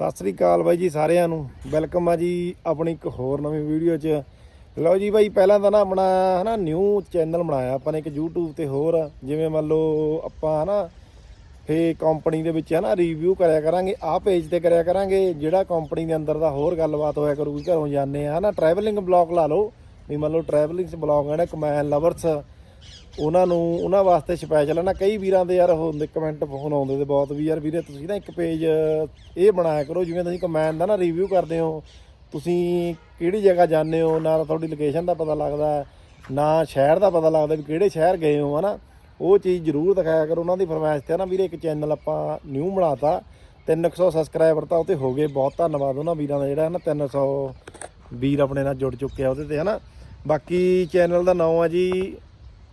ਸਤਿ ਸ੍ਰੀ ਅਕਾਲ ਬਾਈ ਜੀ ਸਾਰਿਆਂ ਨੂੰ। ਵੈਲਕਮ ਆ ਜੀ ਆਪਣੀ ਇੱਕ ਹੋਰ ਨਵੀਂ ਵੀਡੀਓ 'ਚ। ਲਓ ਜੀ ਬਾਈ, ਪਹਿਲਾਂ ਤਾਂ ਨਾ ਆਪਣਾ, ਹਨਾ ਨਿਊ ਚੈਨਲ ਬਣਾਇਆ ਆਪਾਂ ਨੇ ਇੱਕ YouTube ਤੇ ਹੋਰ। ਜਿਵੇਂ ਮੰਨ ਲਓ ਆਪਾਂ, ਹਨਾ, ਫੇ ਕੰਪਨੀ ਦੇ ਵਿੱਚ, ਹਨਾ ਰਿਵਿਊ ਕਰਿਆ ਕਰਾਂਗੇ, ਆਹ ਪੇਜ ਤੇ ਕਰਿਆ ਕਰਾਂਗੇ, ਜਿਹੜਾ ਕੰਪਨੀ ਦੇ ਅੰਦਰ ਦਾ ਹੋਰ ਗੱਲਬਾਤ ਹੋਇਆ ਕਰੂਗੀ ਘਰੋਂ ਜਾਂਦੇ ਆ, ਹਨਾ ਟਰੈਵਲਿੰਗ ਬਲੌਗ ਲਾ ਲਓ। ਵੀ ਮੰਨ ਲਓ ਟਰੈਵਲਿੰਗਸ ਬਲੌਗ ਹੈ ਨਾ ਕਮੈਨ ਲਵਰਸ ਉਹਨਾਂ ਨੂੰ, ਉਹਨਾਂ ਵਾਸਤੇ ਸਪੈਸ਼ਲ ਹੈ ਨਾ ਕਈ ਵੀਰਾਂ ਦੇ ਯਾਰ ਹੁੰਦੇ ਕਮੈਂਟ ਫੋਨ ਆਉਂਦੇ ਤੇ ਬਹੁਤ ਵੀ ਯਾਰ। ਵੀਰੇ, ਤੁਸੀਂ ਨਾ ਇੱਕ ਪੇਜ ਇਹ ਬਣਾਇਆ ਕਰੋ, ਜਿਵੇਂ ਤੁਸੀਂ ਕਮੈਨ ਦਾ ਨਾ ਰਿਵਿਊ ਕਰਦੇ ਹੋ। ਤੁਸੀਂ ਕਿਹੜੀ ਜਗ੍ਹਾ ਜਾਂਦੇ ਹੋ, ਨਾ ਤਾਂ ਤੁਹਾਡੀ ਲੋਕੇਸ਼ਨ ਦਾ ਪਤਾ ਲੱਗਦਾ, ਨਾ ਸ਼ਹਿਰ ਦਾ ਪਤਾ ਲੱਗਦਾ ਵੀ ਕਿਹੜੇ ਸ਼ਹਿਰ ਗਏ ਹੋ, ਹਨਾ? ਉਹ ਚੀਜ਼ ਜ਼ਰੂਰ ਦਿਖਾਇਆ ਕਰੋ। ਉਹਨਾਂ ਦੀ ਫਰਮਾਇਸ਼ ਤੇ ਨਾ ਵੀਰੇ, ਇੱਕ ਚੈਨਲ ਆਪਾਂ ਨਿਊ ਬਣਾਤਾ 300 ਸਬਸਕ੍ਰਾਈਬਰ ਤਾਂ ਉਹਤੇ ਹੋ ਗਏ। ਬਹੁਤ ਧੰਨਵਾਦ ਉਹਨਾਂ ਵੀਰਾਂ ਦਾ ਜਿਹੜਾ ਹੈ ਨਾ 300 ਵੀਰ ਆਪਣੇ ਨਾਲ ਜੁੜ ਚੁੱਕੇ ਆ ਉਹਦੇ ਤੇ, ਹਨਾ? ਬਾਕੀ ਚੈਨਲ ਦਾ ਨਾਮ ਆ ਜੀ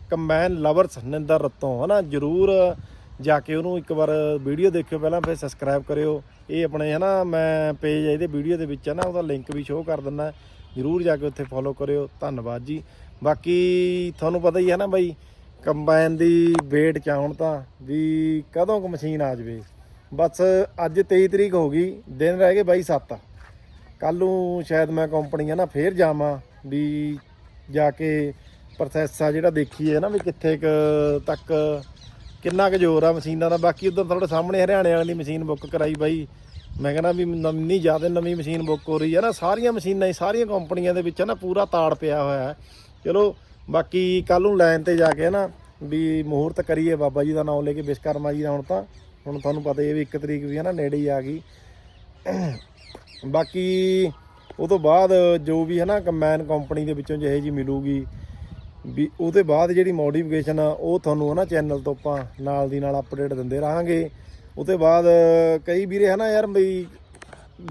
ਕੰਬਾਈਨ ਲਵਰਸ ਨਿੰਦਰ ਰਤੋਂ, ਹਨਾ, ਜਰੂਰ ਜਾ ਕੇ ਉਹਨੂੰ ਇੱਕ ਵਾਰ ਵੀਡੀਓ ਦੇਖਿਓ ਪਹਿਲਾਂ, ਫਿਰ ਸਬਸਕ੍ਰਾਈਬ ਕਰਿਓ। ਇਹ ਆਪਣੇ, ਹਨਾ, ਮੈਂ ਪੇਜ ਇਹਦੇ ਵੀਡੀਓ ਦੇ ਵਿੱਚ ਹੈ ਨਾ ਉਹਦਾ ਲਿੰਕ ਵੀ ਸ਼ੋਅ ਕਰ ਦਿੰਦਾ। ਜਰੂਰ ਜਾ ਕੇ ਉੱਥੇ ਫੋਲੋ ਕਰਿਓ। ਧੰਨਵਾਦ ਜੀ। ਬਾਕੀ ਤੁਹਾਨੂੰ ਪਤਾ ਹੀ ਹੈ ਨਾ ਬਾਈ ਕੰਬਾਈਨ ਦੀ ਵੇਟ ਚ ਤਾਂ ਵੀ ਕਦੋਂ ਕੁ ਮਸ਼ੀਨ ਆ ਜਵੇ। ਬਸ ਅੱਜ 23 ਤਰੀਕ ਹੋ ਗਈ, ਦਿਨ ਰਹਿ ਗਏ ਬਾਈ 7 ਕੱਲ ਨੂੰ ਸ਼ਾਇਦ ਮੈਂ ਕੰਪਨੀ ਆ ਨਾ ਫੇਰ ਜਾਵਾਂ ਵੀ ਜਾ ਕੇ ਪ੍ਰੋਸੈਸ ਆ ਜਿਹੜਾ ਦੇਖੀਏ ਨਾ ਵੀ ਕਿੱਥੇ ਕੁ ਤੱਕ ਕਿੰਨਾ ਕੁ ਜ਼ੋਰ ਆ ਮਸ਼ੀਨਾਂ ਦਾ। ਬਾਕੀ ਉਧਰ ਤੁਹਾਡੇ ਸਾਹਮਣੇ ਹਰਿਆਣੇ ਵਾਲੀ ਮਸ਼ੀਨ ਬੁੱਕ ਕਰਾਈ ਬਾਈ। ਮੈਂ ਕਹਿੰਦਾ ਵੀ ਨਵੀਂ ਜ਼ਿਆਦਾ ਨਵੀਂ ਮਸ਼ੀਨ ਬੁੱਕ ਹੋ ਰਹੀ ਹੈ ਨਾ, ਸਾਰੀਆਂ ਮਸ਼ੀਨਾਂ ਹੀ, ਸਾਰੀਆਂ ਕੰਪਨੀਆਂ ਦੇ ਵਿੱਚ ਨਾ ਪੂਰਾ ਤਾੜ ਪਿਆ ਹੋਇਆ ਹੈ। ਚਲੋ, ਬਾਕੀ ਕੱਲ ਨੂੰ ਲਾਈਨ ਤੇ ਜਾ ਕੇ ਨਾ ਵੀ ਮਹੂਰਤ ਕਰੀਏ ਬਾਬਾ ਜੀ ਦਾ ਨਾਮ ਲੈ ਕੇ ਵਿਸ਼ਕਰਮਾ ਜੀ ਦਾ ਹੁਣ ਤਾਂ। ਹੁਣ ਤੁਹਾਨੂੰ ਪਤਾ ਹੀ ਹੈ ਵੀ 1 ਤਰੀਕ ਵੀ ਹੈ ਨਾ, ਨੇੜੇ ਹੀ ਆ ਗਈ। ਬਾਕੀ ਉਹ ਤੋਂ ਬਾਅਦ ਜੋ ਵੀ ਹੈ ਨਾ ਕੰਬਾਈਨ ਕੰਪਨੀ ਦੇ ਵਿੱਚੋਂ ਜਿਹੇ ਜੀ ਮਿਲੂਗੀ। ਵੀ ਉਹਦੇ ਬਾਅਦ ਜਿਹੜੀ ਮੋਡੀਫਿਕੇਸ਼ਨ ਆ, ਉਹ ਤੁਹਾਨੂੰ ਹੈ ਨਾ ਚੈਨਲ ਤੋਂ ਆਪਾਂ ਨਾਲ ਦੀ ਨਾਲ ਅਪਡੇਟ ਦਿੰਦੇ ਰਹਾਂਗੇ। ਉਹਦੇ ਬਾਅਦ ਕਈ ਵੀਰੇ ਹੈ ਨਾ ਯਾਰ ਬਈ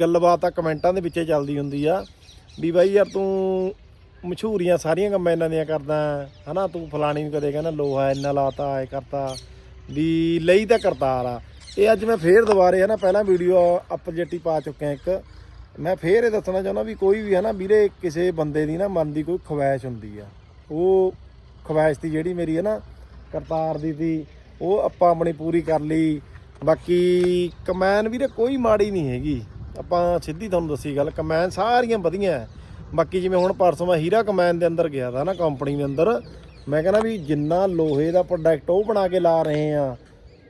ਗੱਲਬਾਤ ਆ ਕਮੈਂਟਾਂ ਦੇ ਵਿੱਚੇ ਚੱਲਦੀ ਹੁੰਦੀ ਆ ਵੀ ਬਾਈ ਯਾਰ ਤੂੰ ਮਸ਼ਹੂਰੀਆਂ ਸਾਰੀਆਂ ਕੰਮਾਂ ਇਹਨਾਂ ਦੀਆਂ ਕਰਦਾ ਹਨਾ ਤੂੰ ਫਲਾਣੀ ਨੂੰ ਕਦੇ ਕਹਿੰਦਾ ਲੋਹਾ ਇੰਨਾ ਲਾਤਾ, ਐ ਕਰਤਾ, ਵੀ ਲਈ ਤਾਂ ਕਰਤਾਰ ਆ। ਇਹ ਅੱਜ ਮੈਂ ਫੇਰ ਦੁਬਾਰੇ ਹੈ ਨਾ ਪਹਿਲਾਂ ਵੀਡੀਓ ਅਪਡੇਟੀ ਪਾ ਚੁੱਕਿਆ ਇੱਕ। ਮੈਂ ਫੇਰ ਇਹ ਦੱਸਣਾ ਚਾਹੁੰਦਾ ਵੀ ਕੋਈ ਵੀ ਹੈ ਨਾ ਵੀਰੇ ਕਿਸੇ ਬੰਦੇ ਦੀ ਨਾ ਮਨ ਦੀ ਕੋਈ ਖਵਾਇਸ਼ ਹੁੰਦੀ ਆ। ਉਹ ਖਵਾਇਸ਼ ਦੀ ਜਿਹੜੀ ਮੇਰੀ ਹੈ ਨਾ, ਕਰਤਾਰ ਦੀ ਸੀ ਉਹ ਆਪਾਂ ਆਪਣੀ ਪੂਰੀ ਕਰ ਲਈ। ਬਾਕੀ ਕਮੈਨ ਵੀਰੇ ਕੋਈ ਮਾੜੀ ਨਹੀਂ ਹੈਗੀ। ਆਪਾਂ ਸਿੱਧੀ ਤੁਹਾਨੂੰ ਦੱਸੀ ਗੱਲ, ਕਮੈਨ ਸਾਰੀਆਂ ਵਧੀਆ ਹੈ। ਬਾਕੀ ਜਿਵੇਂ ਹੁਣ ਪਰਸੋਂ ਮੈਂ ਹੀਰਾ ਕਮੈਨ ਦੇ ਅੰਦਰ ਗਿਆ ਦਾ ਨਾ ਕੰਪਨੀ ਦੇ ਅੰਦਰ, ਮੈਂ ਕਹਿੰਦਾ ਵੀ ਜਿੰਨਾ ਲੋਹੇ ਦਾ ਪ੍ਰੋਡਕਟ ਉਹ ਬਣਾ ਕੇ ਲਾ ਰਹੇ ਆ,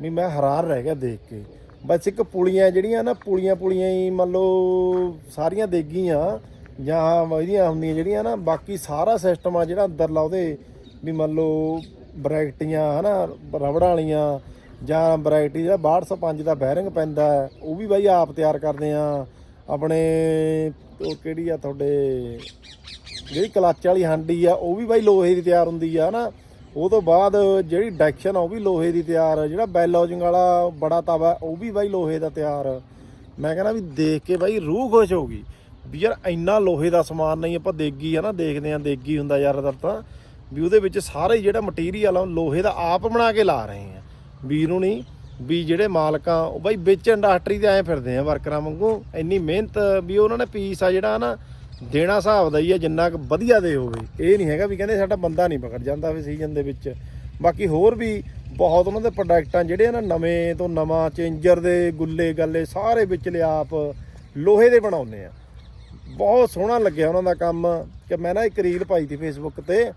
ਵੀ ਮੈਂ ਹਰਾਰ ਰਹਿ ਗਿਆ ਦੇਖ ਕੇ। ਬਸ ਇੱਕ ਪੁਲੀਆਂ ਜਿਹੜੀਆਂ ਨਾ ਪੁਲੀਆਂ ਪੁਲੀਆਂ ਹੀ ਮੰਨ ਲਓ ਸਾਰੀਆਂ ਦੇਗੀਆਂ। ਜਾਂ ਇਹਦੀਆਂ ਹੁੰਦੀਆਂ ਜਿਹੜੀਆਂ ਨਾ, ਬਾਕੀ ਸਾਰਾ ਸਿਸਟਮ ਆ ਜਿਹੜਾ ਅੰਦਰਲਾ ਉਹਦੇ, ਵੀ ਮੰਨ ਲਓ ਬ੍ਰੈਕਟੀਆਂ ਹਨਾ, ਰਬੜਾਂ ਵਾਲੀਆਂ, ਜਾਂ ਬ੍ਰੈਕਟੀ ਜਿਹੜਾ 6205 ਦਾ ਬੈਰਿੰਗ ਪੈਂਦਾ ਉਹ ਵੀ ਬਾਈ ਆਪ ਤਿਆਰ ਕਰਦੇ ਆ। ਆਪਣੇ, ਉਹ ਕਿਹੜੀ ਆ ਤੁਹਾਡੇ, ਜਿਹੜੀ ਕਲੱਚ ਵਾਲੀ ਹਾਂਡੀ ਆ, ਉਹ ਵੀ ਬਾਈ ਲੋਹੇ ਦੀ ਤਿਆਰ ਹੁੰਦੀ ਆ ਨਾ ਉਹ ਤੋਂ ਬਾਅਦ ਜਿਹੜੀ ਡੈਕਸ਼ਨ ਆ, ਉਹ ਵੀ ਲੋਹੇ ਦੀ ਤਿਆਰ ਜਿਹੜਾ ਬੈਲ ਬੈਲੋਜਿੰਗ ਵਾਲਾ ਬੜਾ ਤਵਾ, ਉਹ ਵੀ ਬਾਈ ਲੋਹੇ ਦਾ ਤਿਆਰ ਮੈਂ ਕਹਿੰਦਾ ਵੀ ਦੇਖ ਕੇ ਬਾਈ ਰੂਹ ਖੁਸ਼ ਹੋ ਗਈ। ਵੀ ਯਾਰ ਇੰਨਾ ਲੋਹੇ ਦਾ ਸਮਾਨ ਨਹੀਂ ਆਪਾਂ ਦੇਗੀ ਆ ਨਾ ਦੇਖਦੇ ਆ ਦੇਗੀ ਹੁੰਦਾ ਜ਼ਿਆਦਾਤਰ ਤਾਂ ਵੀ ਉਹਦੇ ਵਿੱਚ ਸਾਰੇ ਜਿਹੜਾ ਮਟੀਰੀਅਲ ਆ, ਉਹ ਲੋਹੇ ਦਾ ਆਪ ਬਣਾ ਕੇ ਲਾ ਰਹੇ ਆ ਵੀਰ ਨੂੰ ਨਹੀਂ ਵੀ ਜਿਹੜੇ ਮਾਲਕਾਂ ਉਹ ਬਾਈ ਵਿੱਚ ਇੰਡਸਟਰੀ ਤੇ ਐ ਫਿਰਦੇ ਆ ਵਰਕਰਾਂ ਵਾਂਗੂ, ਇੰਨੀ ਮਿਹਨਤ ਵੀ ਉਹਨਾਂ ਨੇ ਪੀਸ ਆ ਜਿਹੜਾ ਨਾ, ਦੇਣਾ ਹਿਸਾਬ ਦਾ ਹੀ ਆ, ਜਿੰਨਾ ਕੁ ਵਧੀਆ ਦੇ ਹੋਵੇ। ਇਹ ਨਹੀਂ ਹੈਗਾ ਵੀ ਕਹਿੰਦੇ ਸਾਡਾ ਬੰਦਾ ਨਹੀਂ ਪਕੜ ਜਾਂਦਾ ਵੀ ਸੀਜ਼ਨ ਦੇ ਵਿੱਚ। ਬਾਕੀ ਹੋਰ ਵੀ ਬਹੁਤ ਉਹਨਾਂ ਦੇ ਪ੍ਰੋਡਕਟਾਂ ਜਿਹੜੇ ਆ ਨਾ ਨਵੇਂ ਤੋਂ ਨਵਾਂ ਚੇਂਜਰ ਦੇ ਗੁੱਲੇ ਗੱਲੇ ਸਾਰੇ ਵਿਚਲੇ ਆਪ ਲੋਹੇ ਦੇ ਬਣਾਉਂਦੇ ਆ। ਬਹੁਤ ਸੋਹਣਾ ਲੱਗਿਆ ਉਹਨਾਂ ਦਾ ਕੰਮ ਕਿ ਮੈਂ ਨਾ ਇੱਕ ਰੀਲ ਪਾਈ ਸੀ ਫੇਸਬੁੱਕ ਤੇ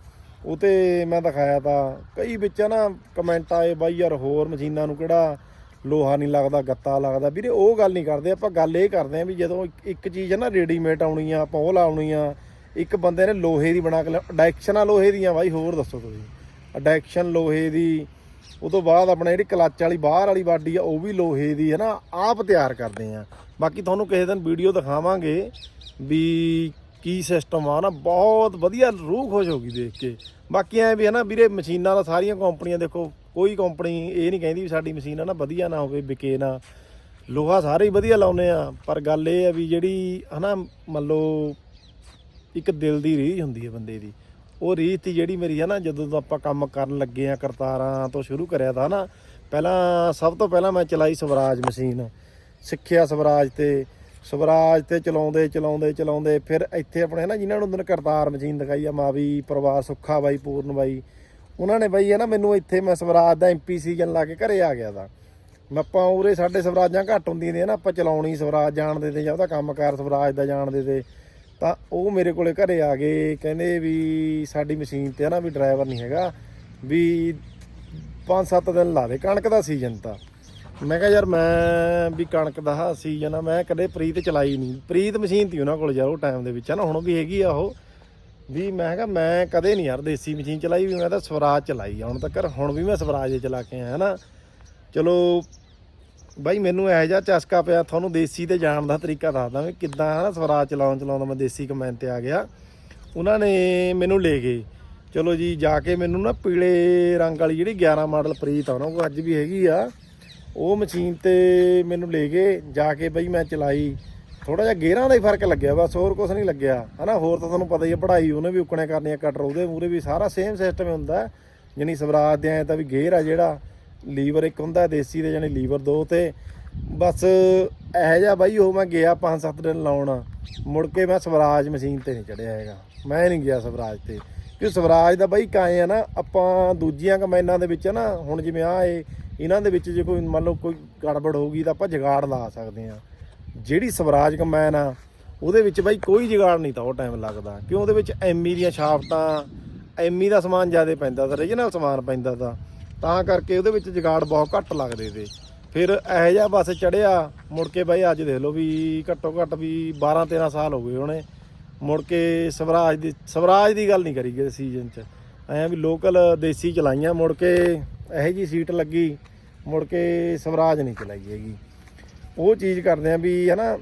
ਉਹ ਤੇ ਮੈਂ ਦਿਖਾਇਆ ਤਾਂ। ਕਈ ਵਿੱਚ ਨਾ ਕਮੈਂਟ ਆਏ, ਬਾਈ ਯਾਰ ਹੋਰ ਮਸ਼ੀਨਾਂ ਨੂੰ ਕਿਹੜਾ ਲੋਹਾ ਨਹੀਂ ਲੱਗਦਾ, ਗੱਤਾ ਲੱਗਦਾ। ਵੀਰੇ, ਉਹ ਗੱਲ ਨਹੀਂ ਕਰਦੇ, ਆਪਾਂ ਗੱਲ ਇਹ ਕਰਦੇ ਆ ਵੀ ਜਦੋਂ ਇੱਕ- ਇੱਕ ਚੀਜ਼ ਹੈ ਨਾ ਰੈਡੀਮੇਡ ਆਉਣੀ ਆ, ਆਪਾਂ ਆਉਣੀ ਆ, ਇੱਕ ਬੰਦੇ ਨੇ ਲੋਹੇ ਦੀ ਬਣਾ ਕੇ ਡਾਇਰੈਕਸ਼ਨਾਂ ਲੋਹੇ ਦੀਆਂ, ਬਾਈ, ਹੋਰ ਦੱਸੋ ਤੁਸੀਂ। ਡਾਇਰੈਕਸ਼ਨ ਲੋਹੇ ਦੀ ਉਹ ਤੋਂ ਬਾਅਦ ਆਪਣਾ ਜਿਹੜੀ ਕਲੱਚ ਵਾਲੀ, ਬਾਹਰ ਵਾਲੀ ਬਾਡੀ ਆ, ਉਹ ਵੀ ਲੋਹੇ ਦੀ ਹੈ ਨਾ, ਆਪ ਤਿਆਰ ਕਰਦੇ ਆ। ਬਾਕੀ ਤੁਹਾਨੂੰ ਕਿਸੇ ਦਿਨ ਵੀਡੀਓ ਦਿਖਾਵਾਂਗੇ। ਵੀ ਕੀ ਸਿਸਟਮ ਆ ਨਾ, ਬਹੁਤ ਵਧੀਆ ਰੂਹ ਖੁਸ਼ ਹੋ ਗਈ ਦੇਖ ਕੇ। ਬਾਕੀ ਐ ਵੀ ਹੈ ਨਾ ਵੀਰੇ, ਮਸ਼ੀਨਾਂ ਦਾ ਸਾਰੀਆਂ ਕੰਪਨੀਆਂ ਦੇਖੋ, ਕੋਈ ਕੰਪਨੀ ਇਹ ਨਹੀਂ ਕਹਿੰਦੀ ਵੀ ਸਾਡੀ ਮਸ਼ੀਨ ਆ ਨਾ ਵਧੀਆ ਨਾ ਹੋਵੇ, ਵਿਕੇ ਨਾ। ਲੋਹਾ ਸਾਰੇ ਹੀ ਵਧੀਆ ਲਾਉਨੇ ਆ, ਪਰ ਗੱਲ ਇਹ ਆ ਵੀ ਜਿਹੜੀ ਹਨਾ, ਮੰਨ ਲਓ, ਇੱਕ ਦਿਲ ਦੀ ਰੀਝ ਹੁੰਦੀ ਹੈ ਬੰਦੇ ਦੀ। ਉਹ ਰੀਤ ਜਿਹੜੀ ਮੇਰੀ ਹੈ ਨਾ ਜਦੋਂ ਤੋਂ ਆਪਾਂ ਕੰਮ ਕਰਨ ਲੱਗੇ ਆ, ਕਰਤਾਰਾਂ ਤੋਂ ਸ਼ੁਰੂ ਕਰਿਆ ਤਾਂ ਨਾ ਪਹਿਲਾਂ ਸਭ ਤੋਂ ਪਹਿਲਾਂ ਮੈਂ ਚਲਾਈ ਸਵਰਾਜ ਮਸ਼ੀਨ, ਸਿੱਖਿਆ ਸਵਰਾਜ ਤੇ। ਸਵਰਾਜ ਤੇ ਚਲਾਉਂਦੇ ਚਲਾਉਂਦੇ ਚਲਾਉਂਦੇ, ਫਿਰ ਇੱਥੇ ਆਪਣੇ ਨਾ ਜਿਨ੍ਹਾਂ ਨੂੰ ਦਿਨ ਕਰਤਾਰ ਮਸ਼ੀਨ ਦਿਖਾਈ ਆ, ਮਾਵੀ, ਪਰਿਵਾਰ ਸੁੱਖਾ ਬਾਈ, ਪੂਰਨ ਬਾਈ, ਉਹਨਾਂ ਨੇ ਬਾਈ ਹੈ ਨਾ ਮੈਨੂੰ ਇੱਥੇ ਮੈਂ ਸਵਰਾਜ ਦਾ ਐਮਪੀ ਸੀਜ਼ਨ ਲਾ ਕੇ ਘਰੇ ਆ ਗਿਆ ਦਾ ਆਪਾਂ ਉਰੇ ਸਾਡੇ ਸਵਰਾਜਾਂ ਘੱਟ ਹੁੰਦੀਆਂ ਨੇ ਨਾ, ਆਪਾਂ ਚਲਾਉਣੀ ਸਵਰਾਜ ਜਾਣਦੇ ਤੇ ਜਾਂ ਉਹਦਾ ਕੰਮਕਾਰ ਸਵਰਾਜ ਦਾ ਜਾਣਦੇ ਤੇ, ਤਾਂ ਉਹ ਮੇਰੇ ਕੋਲੇ ਘਰੇ ਆ ਗਏ, ਕਹਿੰਦੇ ਵੀ ਸਾਡੀ ਮਸ਼ੀਨ ਤੇ ਹੈ ਨਾ ਵੀ ਡਰਾਈਵਰ ਨਹੀਂ ਹੈਗਾ, ਵੀ 5-7 ਦਿਨ ਲਾ ਦੇ, ਕਣਕ ਦਾ ਸੀਜ਼ਨ ਤਾਂ। ਮੈਂ ਕਿਹਾ ਯਾਰ ਮੈਂ ਵੀ ਕਣਕ ਦਾ ਸੀਜ਼ਨ ਆ ਮੈਂ ਕਦੇ ਪ੍ਰੀਤ ਚਲਾਈ ਨਹੀਂ। ਪ੍ਰੀਤ ਮਸ਼ੀਨ ਤੀ ਉਹਨਾਂ ਕੋਲ ਯਾਰ ਉਹ ਟਾਈਮ ਦੇ ਵਿੱਚ। ਹੈ ਨਾ ਹੁਣ ਵੀ ਹੈਗੀ ਆ ਉਹ। ਵੀ ਮੈਂ ਕਿਹਾ ਮੈਂ ਕਦੇ ਨਹੀਂ ਯਾਰ ਦੇਸੀ ਮਸ਼ੀਨ ਚਲਾਈ, ਵੀ ਮੈਂ ਤਾਂ ਸਵਰਾਜ ਚਲਾਈ ਆ। ਹੁਣ ਤੱਕ ਹੁਣ ਵੀ ਮੈਂ ਸਵਰਾਜ ਹੀ ਚਲਾ ਕੇ ਆਇਆ ਹੈ ਨਾ। ਚਲੋ ਬਾਈ ਮੈਨੂੰ ਇਹੋ ਜਿਹਾ ਚਸਕਾ ਪਿਆ, ਤੁਹਾਨੂੰ ਦੇਸੀ ਤੇ ਜਾਣ ਦਾ ਤਰੀਕਾ ਦੱਸਦਾ ਵੀ ਕਿੱਦਾਂ ਹੈ ਨਾ ਸਵਰਾਜ ਚਲਾਉਣ ਚਲਾਉਂਦਾ ਮੈਂ ਦੇਸੀ ਕਮੈਨ ਤੇ ਆ ਗਿਆ। ਉਹਨਾਂ ਨੇ ਮੈਨੂੰ ਲੈ ਗਏ। ਚਲੋ ਜੀ, ਜਾ ਕੇ ਮੈਨੂੰ ਨਾ ਪੀਲੇ ਰੰਗ ਵਾਲੀ ਜਿਹੜੀ 11 ਮਾਡਲ ਪ੍ਰੀਤ ਆ, ਉਹਨਾਂ ਕੋਲ ਅੱਜ ਵੀ ਹੈਗੀ ਆ। ਉਹ ਮਸ਼ੀਨ ਤੇ ਮੈਨੂੰ ਲੈ ਗਏ, ਜਾ ਕੇ ਬਈ ਮੈਂ ਚਲਾਈ। ਥੋੜਾ ਜਿਹਾ ਗੇਅਰਾਂ ਦਾ ਹੀ ਫ਼ਰਕ ਲੱਗਿਆ, ਬਸ ਹੋਰ ਕੁਝ ਨਹੀਂ ਲੱਗਿਆ। ਹਨਾ, ਹੋਰ ਤਾਂ ਤੁਹਾਨੂੰ ਪਤਾ ਹੀ ਹੈ ਪੜ੍ਹਾਈ ਉਹਨੇ ਵੀ ਉਕਣੇ ਕਰਨੀ ਆ, ਕਟਰ ਉਹਦੇ ਮੂਰੇ ਵੀ ਸਾਰਾ ਸੇਮ ਸਿਸਟਮ ਹੁੰਦਾ। ਜਾਨੀ ਸਵਰਾਜ ਦੇ ਐ ਤਾਂ ਵੀ ਗੇਅਰ ਆ ਜਿਹੜਾ, ਲੀਵਰ ਇੱਕ ਹੁੰਦਾ, ਦੇਸੀ ਦੇ ਜਾਨੀ ਲੀਵਰ ਦੋ ਤੇ। ਬਸ ਇਹੋ ਜਿਹਾ ਬਾਈ ਉਹ ਮੈਂ ਗਿਆ 5-7 ਦਿਨ ਲਾਉਣ। ਮੁੜ ਕੇ ਮੈਂ ਸਵਰਾਜ ਮਸ਼ੀਨ ਤੇ ਨਹੀਂ ਚੜਿਆ ਹੈਗਾ। ਮੈਂ ਨਹੀਂ ਗਿਆ ਸਵਰਾਜ ਤੇ। ਕਿਉਂਕਿ ਸਵਰਾਜ ਦਾ ਬਾਈ ਕਾਏ ਆ ਨਾ, ਆਪਾਂ ਦੂਜੀਆਂ ਕਮੈਨਾਂ ਦੇ ਵਿੱਚ ਨਾ, ਹੁਣ ਜਿਵੇਂ ਆ ਇਹ ਇਹਨਾਂ ਦੇ ਵਿੱਚ ਜੇ ਕੋਈ ਮੰਨ ਲਓ ਕੋਈ ਗੜਬੜ ਹੋਊਗੀ ਤਾਂ ਆਪਾਂ ਜਗਾੜ ਲਾ ਸਕਦੇ ਆ ਜਿਹੜੀ ਸਵਰਾਜ ਕੰਬਾਈਨ ਆ, ਉਹਦੇ ਵਿੱਚ ਬਾਈ ਕੋਈ ਜਗਾੜ ਨਹੀਂ ਤਾਂ ਉਹ ਟਾਈਮ ਲੱਗਦਾ। ਕਿਉਂ? ਉਹਦੇ ਵਿੱਚ ਐਮੀ ਦੀਆਂ ਸ਼ਾਫਟਾਂ ਐਮੀ ਦਾ ਸਮਾਨ ਜ਼ਿਆਦਾ ਪੈਂਦਾ ਤਾਂ ਰੀਜਨਲ ਸਮਾਨ ਪੈਂਦਾ ਤਾਂ ਤਾਂ ਕਰਕੇ ਉਹਦੇ ਵਿੱਚ ਜਗਾੜ ਬਹੁਤ ਘੱਟ ਲੱਗਦੇ ਤੇ ਫਿਰ ਇਹੋ ਜਿਹਾ ਬਸ ਚੜਿਆ, ਮੁੜ ਕੇ ਬਾਈ ਅੱਜ ਦੇਖ ਲਓ ਵੀ ਘੱਟੋ ਘੱਟ ਵੀ 12 13 ਸਾਲ ਹੋ ਗਏ ਹੋਣੇ। ਮੁੜ ਕੇ ਸਵਰਾਜ ਦੀ ਸਵਰਾਜ ਦੀ ਗੱਲ ਨਹੀਂ ਕਰੀ ਗਏ ਸੀਜ਼ਨ 'ਚ। ਐਂ ਵੀ ਲੋਕਲ ਦੇਸੀ ਚਲਾਈਆਂ, ਮੁੜ ਕੇ ਇਹੋ ਜੀ ਸੀਟ ਲੱਗੀ। ਮੁੜ ਕੇ ਸਵਰਾਜ ਨਹੀਂ ਚਲਾਈ ਹੈਗੀ। ਉਹ ਚੀਜ਼ ਕਰਦੇ ਆ ਵੀ ਹਨਾ,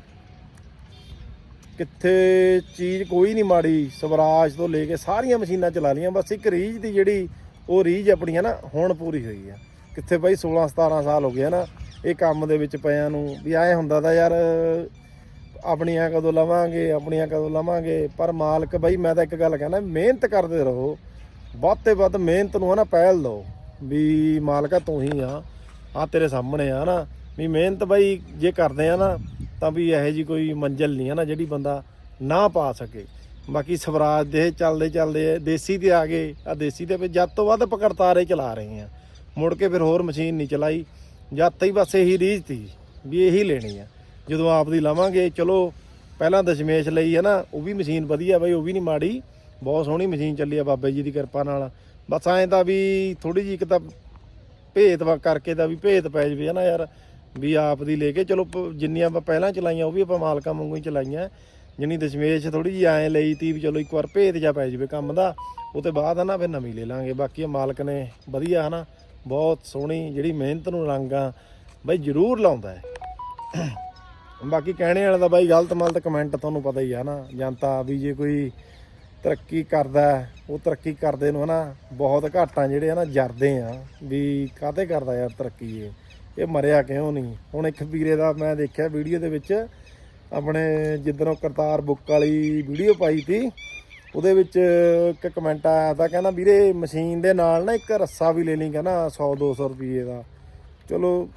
ਕਿੱਥੇ ਚੀਜ਼ ਕੋਈ ਨਹੀਂ ਮਾੜੀ, ਸਵਰਾਜ ਤੋਂ ਲੈ ਕੇ ਸਾਰੀਆਂ ਮਸ਼ੀਨਾਂ ਚਲਾ ਲੀਆਂ ਬਸ ਇੱਕ ਰੀਜ ਦੀ ਜਿਹੜੀ ਉਹ ਰੀਜ ਆਪਣੀ ਹੈ ਨਾ ਹੁਣ ਪੂਰੀ ਹੋਈ ਆ। ਕਿੱਥੇ ਬਈ 16 17 ਸਾਲ ਹੋ ਗਏ ਨਾ ਇਹ ਕੰਮ ਦੇ ਵਿੱਚ ਪਿਆਂ ਨੂੰ ਵੀ ਐ ਹੁੰਦਾ ਤਾਂ ਯਾਰ, ਆਪਣੀਆਂ ਕਦੋਂ ਲਵਾਂਗੇ, ਆਪਣੀਆਂ ਕਦੋਂ ਲਵਾਂਗੇ, ਪਰ ਮਾਲਕ ਬਾਈ ਮੈਂ ਤਾਂ ਇੱਕ ਗੱਲ ਕਹਿੰਦਾ, ਮਿਹਨਤ ਕਰਦੇ ਰਹੋ। ਵੱਧ ਤੇ ਵੱਧ ਮਿਹਨਤ ਨੂੰ ਹਨਾ ਪਹਿਲ ਦਿਓ, ਵੀ ਮਾਲਕਾ ਤੂੰ ਹੀ ਆ। ਆ ਤੇਰੇ ਸਾਹਮਣੇ ਆ ਨਾ, ਵੀ ਮਿਹਨਤ ਬਾਈ ਜੇ ਕਰਦੇ ਆ ਨਾ, ਤਾਂ ਵੀ ਇਹੋ ਜੀ ਕੋਈ ਮੰਜ਼ਿਲ ਨਹੀਂ ਆ ਨਾ ਜਿਹੜੀ ਬੰਦਾ ਨਾ ਪਾ ਸਕੇ। ਬਾਕੀ ਸਵਰਾਜ ਦੇ ਚੱਲਦੇ ਚੱਲਦੇ ਦੇਸੀ ਤੇ ਆ ਗਏ ਆ ਦੇਸੀ ਤੇ ਫਿਰ ਜਦ ਤੋਂ ਵੱਧ ਪਕੜਤਾਰੇ ਚਲਾ ਰਹੇ ਆ। ਮੁੜ ਕੇ ਫਿਰ ਹੋਰ ਮਸ਼ੀਨ ਨਹੀਂ ਚਲਾਈ, ਜਦ ਤੱਕ ਬਸ ਇਹੀ ਰੀਝ ਤੀ ਵੀ ਇਹੀ ਲੈਣੀ ਆ। ਜਦੋਂ ਆਪ ਦੀ ਲਵਾਂਗੇ, ਚਲੋ ਪਹਿਲਾਂ ਦਸ਼ਮੇਸ਼ ਲਈ ਹੈ ਨਾ, ਉਹ ਵੀ ਮਸ਼ੀਨ ਵਧੀਆ ਬਈ, ਉਹ ਵੀ ਨਹੀਂ ਮਾੜੀ, ਬਹੁਤ ਸੋਹਣੀ ਮਸ਼ੀਨ ਚੱਲੀ ਆ ਬਾਬੇ ਜੀ ਦੀ ਕਿਰਪਾ ਨਾਲ। ਬਸ ਐਂ ਤਾਂ ਵੀ ਥੋੜੀ ਜਿਹੀ ਇੱਕ ਤਾਂ ਭੇਤ ਵਾ ਕਰਕੇ ਦਾ ਵੀ ਭੇਦ ਪੈ ਜਵੇ ਨਾ ਯਾਰ, ਵੀ ਆਪ ਦੀ ਲੈ ਕੇ ਚਲੋ ਪ- ਜਿੰਨੀਆਂ ਆਪਾਂ ਪਹਿਲਾਂ ਚਲਾਈਆਂ ਉਹ ਵੀ ਆਪਾਂ ਮਾਲਕਾਂ ਵਾਂਗੂ ਹੀ ਚਲਾਈਆਂ। ਜਿੰਨੀ ਦਸ਼ਮੇਸ਼ ਥੋੜੀ ਜਿਹੀ ਐਂ ਲਈ ਤੀ ਵੀ ਚਲੋ ਇੱਕ ਵਾਰ ਭੇਦ ਜਾ ਪੈ ਜਵੇ ਕੰਮ ਦਾ, ਉਹ ਤੇ ਬਾਅਦ ਆ ਨਾ ਫਿਰ ਨਵੀਂ ਲੈ ਲਾਂਗੇ। ਬਾਕੀ ਇਹ ਮਾਲਕ ਨੇ ਵਧੀਆ ਹਨਾ, ਬਹੁਤ ਸੋਹਣੀ ਜਿਹੜੀ ਮਿਹਨਤ ਨੂੰ ਰੰਗਾਂ ਬਈ ਜ਼ਰੂਰ ਲਾਉਂਦਾ ਹੈ। ਬਾਕੀ ਕਹਿਣੇ ਵਾਲਾ ਦਾ ਬਾਈ ਗਲਤ ਮਲਤ ਕਮੈਂਟ ਤੁਹਾਨੂੰ ਪਤਾ ਹੀ ਆ ਨਾ ਜਨਤਾ ਵੀ ਜੇ ਕੋਈ ਤਰੱਕੀ ਕਰਦਾ ਉਹ ਤਰੱਕੀ ਕਰਦੇ ਨੂੰ ਹਨਾ ਬਹੁਤ ਘਾਟਾਂ ਜਿਹੜੇ ਆ ਨਾ ਜਰਦੇ ਆ ਵੀ ਕਾਹਤੇ ਕਰਦਾ ਯਾਰ ਤਰੱਕੀ ਇਹ? ਇਹ ਮਰਿਆ ਕਿਉਂ ਨਹੀਂ? ਹੁਣ ਇੱਕ ਵੀਰੇ ਦਾ ਮੈਂ ਦੇਖਿਆ ਵੀਡੀਓ ਦੇ ਵਿੱਚ, ਆਪਣੇ ਜਿੱਦਣੋਂ ਕਰਤਾਰ ਬੁੱਕ ਵਾਲੀ ਵੀਡੀਓ ਪਾਈ ਤੀ, ਉਹਦੇ ਵਿੱਚ ਇੱਕ ਕਮੈਂਟ ਆਇਆ ਤਾਂ ਕਹਿੰਦਾ, ਵੀਰੇ, ਮਸ਼ੀਨ ਦੇ ਨਾਲ ਨਾ ਇੱਕ ਰੱਸਾ ਵੀ ਲੈ ਲਈ ਕਹਿੰਦਾ 100 200 ਰੁਪਏ ਦਾ। ਚਲੋ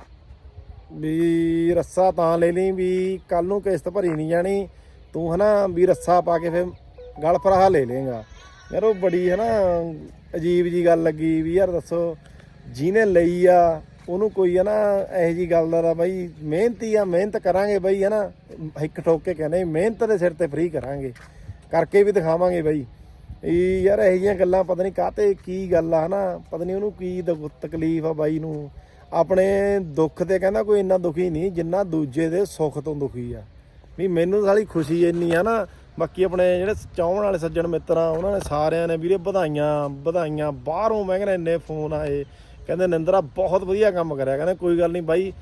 ਵੀ ਰੱਸਾ ਤਾਂ ਲੈ ਲਈ ਵੀ ਕੱਲ ਨੂੰ ਕਿਸ਼ਤ ਭਰੀ ਨਹੀਂ ਜਾਣੀ। ਤੂੰ ਹਨਾ ਵੀ ਰੱਸਾ ਪਾ ਕੇ ਫਿਰ ਗਲ ਫਰਾਹਾ ਲੈ ਲੇਗਾ ਯਾਰ ਉਹ ਬੜੀ ਹੈ ਨਾ, ਅਜੀਬ ਜੀ ਗੱਲ ਲੱਗੀ ਵੀ ਯਾਰ ਦੱਸੋ, ਜਿਹਨੇ ਲਈ ਆ, ਉਹਨੂੰ ਕੋਈ ਹੈ ਨਾ, ਇਹੋ ਜੀ ਗੱਲ ਦਾ ਬਾਈ ਮਿਹਨਤੀ ਆ, ਮਿਹਨਤ ਕਰਾਂਗੇ ਬਾਈ ਨਾ। ਇੱਕ ਠੋਕ ਕੇ ਕਹਿੰਦੇ ਮਿਹਨਤ ਦੇ ਸਿਰ ਤੇ ਫ੍ਰੀ ਕਰਾਂਗੇ। ਕਰਕੇ ਵੀ ਦਿਖਾਵਾਂਗੇ ਬਾਈ। ਇਹ ਯਾਰ ਇਹੋ ਜਿਹੀਆਂ ਗੱਲਾਂ ਪਤਾ ਨਹੀਂ ਕਾਤੇ ਕੀ ਗੱਲ ਆ ਹਨਾ ਪਤਾ ਨਹੀਂ ਉਹਨੂੰ ਕੀ ਦੁੱਖ- ਤਕਲੀਫ ਆ ਬਾਈ ਨੂੰ। ਆਪਣੇ ਦੁੱਖ ਤੇ ਕਹਿੰਦਾ ਕੋਈ ਇੰਨਾ ਦੁਖੀ ਨਹੀਂ, ਜਿੰਨਾ ਦੂਜੇ ਦੇ ਸੁੱਖ ਤੋਂ ਦੁਖੀ ਆ। ਵੀ ਮੈਨੂੰ ਸਾਲੀ ਖੁਸ਼ੀ ਇੰਨੀ ਆ ਨਾ ਬਾਕੀ ਆਪਣੇ ਜਿਹੜੇ ਚਾਹਣ ਵਾਲੇ ਸੱਜਣ ਮਿੱਤਰ ਆ, ਉਹਨਾਂ ਨੇ ਸਾਰਿਆਂ ਨੇ ਵੀਰੇ ਵਧਾਈਆਂ ਵਧਾਈਆਂ ਬਾਹਰੋਂ ਮੈਂ ਕਹਿੰਦਾ ਇੰਨੇ ਫੋਨ ਆਏ। ਕਹਿੰਦੇ, ਨਿੰਦਰਾ, ਬਹੁਤ ਵਧੀਆ ਕੰਮ ਕਰਿਆ। ਕਹਿੰਦੇ, ਕੋਈ ਗੱਲ ਨਹੀਂ ਬਾਈ,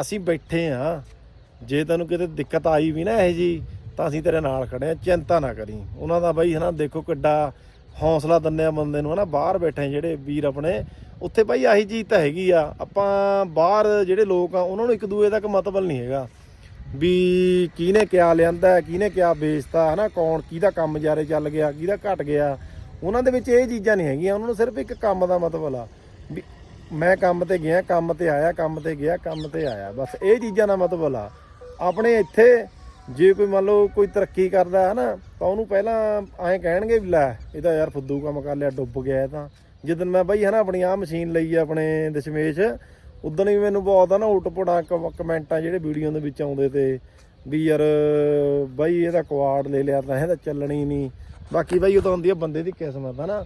ਅਸੀਂ ਬੈਠੇ ਆ। ਜੇ ਤੈਨੂੰ ਕਿਤੇ ਦਿੱਕਤ ਆਈ ਵੀ ਨਾ ਇਹ ਜੀ ਤਾਂ ਅਸੀਂ ਤੇਰੇ ਨਾਲ ਖੜੇ ਆ, ਚਿੰਤਾ ਨਾ ਕਰੀ। ਉਹਨਾਂ ਦਾ ਬਾਈ ਹਨਾ, ਦੇਖੋ ਕਿੱਡਾ ਹੌਸਲਾ ਦਿੰਦੇ ਆ ਬੰਦੇ ਨੂੰ ਹਨਾ, ਬਾਹਰ ਬੈਠੇ ਜਿਹੜੇ ਵੀਰ ਆਪਣੇ। ਉੱਥੇ ਬਾਈ ਆਹੀ ਚੀਜ਼ ਤਾਂ ਹੈਗੀ ਆ, ਆਪਾਂ ਬਾਹਰ ਜਿਹੜੇ ਲੋਕ ਆ, ਉਹਨਾਂ ਨੂੰ ਇੱਕ ਦੂਏ ਤੱਕ ਮਤਲਬ ਨਹੀਂ ਹੈਗਾ। ਵੀ ਕਿਹਨੇ ਕਿਆ ਲਿਆਂਦਾ, ਕਿਹਨੇ ਕਿਆ ਵੇਚਤਾ, ਹਨਾ, ਕੌਣ ਕਿਹਦਾ ਕੰਮ ਜਾਰੇ ਚੱਲ ਗਿਆ, ਕਿਹਦਾ ਘਟ ਗਿਆ। ਉਹਨਾਂ ਦੇ ਵਿੱਚ ਇਹ ਚੀਜ਼ਾਂ ਨਹੀਂ ਹੈਗੀਆਂ, ਉਹਨਾਂ ਨੂੰ ਸਿਰਫ ਇੱਕ ਕੰਮ ਦਾ ਮਤਲਬ ਆ, ਵੀ ਮੈਂ ਕੰਮ ਤੇ ਗਿਆ, ਕੰਮ ਤੇ ਆਇਆ, ਕੰਮ ਤੇ ਗਿਆ, ਕੰਮ ਤੇ ਆਇਆ, ਬਸ ਇਹ ਚੀਜ਼ਾਂ ਦਾ ਮਤਲਬ ਆ। ਆਪਣੇ ਇੱਥੇ ਜੇ ਕੋਈ ਮੰਨ ਲਓ ਕੋਈ ਤਰੱਕੀ ਕਰਦਾ ਹੈ ਨਾ ਤਾਂ ਉਹਨੂੰ ਪਹਿਲਾਂ ਐਂ ਕਹਿਣਗੇ ਵੀ ਲੈ, ਇਹ ਤਾਂ ਯਾਰ ਫੁੱਦੂ ਕੰਮ ਕਰ ਲਿਆ, ਡੁੱਬ ਗਿਆ ਤਾਂ। ਜਦੋਂ ਮੈਂ ਬਈ, ਹਨਾ, ਆਪਣੀ ਆ ਮਸ਼ੀਨ ਲਈ ਆਪਣੇ ਦਸ਼ਮੇਸ਼ ਉਦੋਂ ਵੀ ਮੈਨੂੰ ਬਹੁਤ ਆ ਨਾ ਉਟਪੜਾ ਕਮੈਂਟਾਂ ਜਿਹੜੇ ਵੀਡੀਓ ਦੇ ਵਿੱਚ ਆਉਂਦੇ ਤੇ ਵੀ ਯਾਰ ਬਾਈ ਇਹਦਾ ਕੁਆੜ ਲੈ ਲਿਆ ਤਾਂ ਇਹਦਾ ਚੱਲਣੀ ਨਹੀਂ ਬਾਕੀ ਬਾਈ ਉਹ ਤਾਂ ਹੁੰਦੀ ਆ ਬੰਦੇ ਦੀ ਕਿਸਮਤ ਆ ਨਾ।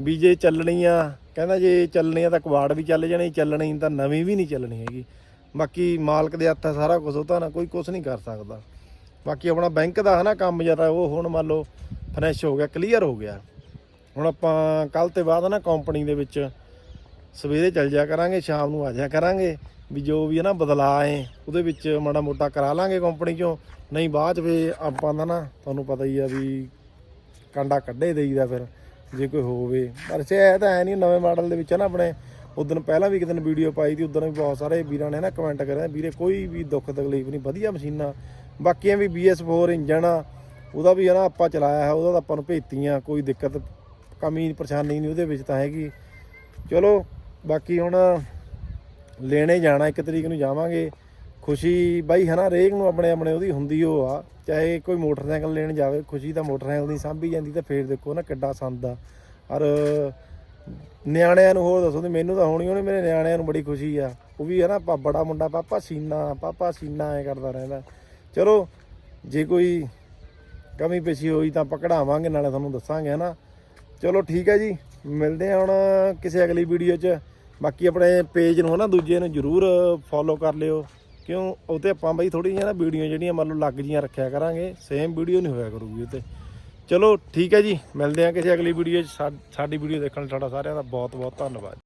ਵੀ ਜੇ ਚੱਲਣੀ ਆ, ਕਹਿੰਦਾ ਜੇ ਚੱਲਣੀ ਆ ਤਾਂ ਕੁਆੜ ਵੀ ਚੱਲ ਜਾਣੀ, ਚੱਲਣੀ ਤਾਂ ਨਵੀਂ ਵੀ ਨਹੀਂ ਚੱਲਣੀ ਹੈਗੀ। ਬਾਕੀ ਮਾਲਕ ਦੇ ਹੱਥ ਆ ਸਾਰਾ ਕੁਝ ਉਹ ਤਾਂ ਨਾ ਕੋਈ ਕੁਝ ਨਹੀਂ ਕਰ ਸਕਦਾ। ਬਾਕੀ ਆਪਣਾ ਬੈਂਕ ਦਾ ਹਨਾ ਕੰਮ ਜ਼ਿਆਦਾ, ਉਹ ਹੁਣ ਮੰਨ ਲਓ ਫਰੈਸ਼ ਹੋ ਗਿਆ ਕਲੀਅਰ ਹੋ ਗਿਆ। ਹੁਣ ਆਪਾਂ ਕੱਲ ਤੇ ਬਾਅਦ ਨਾ ਕੰਪਨੀ ਦੇ ਵਿੱਚ ਸਵੇਰੇ ਚੱਲ ਜਾ ਕਰਾਂਗੇ, ਸ਼ਾਮ ਨੂੰ ਆ ਜਾ ਕਰਾਂਗੇ। ਵੀ ਜੋ ਵੀ ਹੈ ਨਾ ਬਦਲਾਅ ਹੈ, ਉਹਦੇ ਵਿੱਚ ਮਾੜਾ ਮੋਟਾ ਕਰਾ ਲਾਂਗੇ ਕੰਪਨੀ ਚੋਂ। ਨਹੀਂ, ਬਾਅਦ 'ਚ ਫੇ ਆਪਾਂ ਦਾ ਨਾ ਤੁਹਾਨੂੰ ਪਤਾ ਹੀ ਆ ਵੀ ਕਾਂਡਾ ਕੱਢੇ ਦੇਈਦਾ ਫਿਰ, ਜੇ ਕੋਈ ਹੋਵੇ। ਪਰ ਸੇ ਇਹ ਤਾਂ ਹੈ ਨਹੀਂ, ਨਵੇਂ ਮਾਡਲ ਦੇ ਵਿੱਚ ਹੈ ਨਾ ਆਪਣੇ ਉਦੋਂ ਪਹਿਲਾਂ ਵੀ ਇੱਕ ਦਿਨ ਵੀਡੀਓ ਪਾਈ ਸੀ ਉਦੋਂ ਵੀ ਬਹੁਤ ਸਾਰੇ ਵੀਰਾਂ ਨੇ ਨਾ ਕਮੈਂਟ ਕਰਿਆ, ਵੀਰੇ ਕੋਈ ਵੀ ਦੁੱਖ ਤਕਲੀਫ ਨਹੀਂ, ਵਧੀਆ ਮਸ਼ੀਨਾਂ, ਬਾਕੀਆਂ ਵੀ BS4 ਇੰਜਣ ਆ, ਉਹਦਾ ਵੀ ਹੈ ਨਾ ਆਪਾਂ ਚਲਾਇਆ ਹੈ ਉਹਦਾ ਤਾਂ ਆਪਾਂ ਨੂੰ ਭੇਤੀਆਂ ਕੋਈ ਦਿੱਕਤ, ਕਮੀ, ਪਰੇਸ਼ਾਨੀ ਨਹੀਂ ਉਹਦੇ ਵਿੱਚ ਤਾਂ ਹੈਗੀ। ਚਲੋ ਬਾਕੀ ਹੁਣ ਲੈਣੇ ਜਾਣਾ, ਇੱਕ ਤਰੀਕ ਨੂੰ ਜਾਵਾਂਗੇ। ਖੁਸ਼ੀ ਬਾਈ ਹਨਾ ਰੇਕ ਨੂੰ ਆਪਣੇ ਆਪਣੇ ਉਹਦੀ ਹੁੰਦੀ ਉਹ ਆ। ਚਾਹੇ ਕੋਈ ਮੋਟਰਸਾਈਕਲ ਲੈਣ ਜਾਵੇ, ਖੁਸ਼ੀ ਤਾਂ ਮੋਟਰਸਾਈਕਲ ਦੀ ਸਾਂਭੀ ਜਾਂਦੀ ਤਾਂ ਫੇਰ ਦੇਖੋ ਨਾ ਕਿੱਡਾ ਸੰਦ ਆ। ਔਰ ਨਿਆਣਿਆਂ ਨੂੰ ਹੋਰ ਦੱਸੋ ਤੇ ਮੈਨੂੰ ਤਾਂ ਹੋਣੀ ਹੋਣੀ ਮੇਰੇ ਨਿਆਣਿਆਂ ਨੂੰ ਬੜੀ ਖੁਸ਼ੀ ਆ। ਉਹ ਵੀ ਹੈ ਨਾ, ਪਾ- ਬੜਾ ਮੁੰਡਾ, ਪਾਪਾ ਸੀਨਾ ਪਾਪਾ ਸੀਨਾ ਐ ਕਰਦਾ ਰਹਿੰਦਾ। ਚਲੋ, ਜੇ ਕੋਈ ਕਮੀ ਪੇਸ਼ੀ ਹੋਈ ਤਾਂ ਪਕੜਾਵਾਂਗੇ, ਨਾਲੇ ਤੁਹਾਨੂੰ ਦੱਸਾਂਗੇ ਹਨਾ ਚਲੋ ਠੀਕ ਹੈ ਜੀ, ਮਿਲਦੇ ਹਾਂ ਹੁਣ ਕਿਸੇ ਅਗਲੀ ਵੀਡੀਓ 'ਚ। ਬਾਕੀ ਆਪਣੇ ਪੇਜ ਨੂੰ ਹਨਾ, ਦੂਜੇ ਨੂੰ ਜਰੂਰ ਫੋਲੋ ਕਰ ਲਿਓ। ਕਿਉਂ? ਉਹ ਤੇ ਆਪਾਂ ਬਈ ਥੋੜੀ ਜਿਹੀਆਂ ਨਾ ਵੀਡੀਓ ਜਿਹੜੀਆਂ ਮੰਨ ਲਓ ਲੱਗ ਜੀਆਂ ਰੱਖਿਆ ਕਰਾਂਗੇ। ਸੇਮ ਵੀਡੀਓ ਨਹੀਂ ਹੋਇਆ ਕਰੂਗੀ ਉਹ ਤੇ। ਚਲੋ ਠੀਕ ਹੈ ਜੀ, ਮਿਲਦੇ ਹਾਂ ਕਿਸੇ ਅਗਲੀ ਵੀਡੀਓ 'ਚ। ਸਾ- ਸਾਡੀ ਵੀਡੀਓ ਦੇਖਣ ਲਈ ਤੁਹਾਡਾ ਸਾਰਿਆਂ ਦਾ ਬਹੁਤ ਬਹੁਤ ਧੰਨਵਾਦ।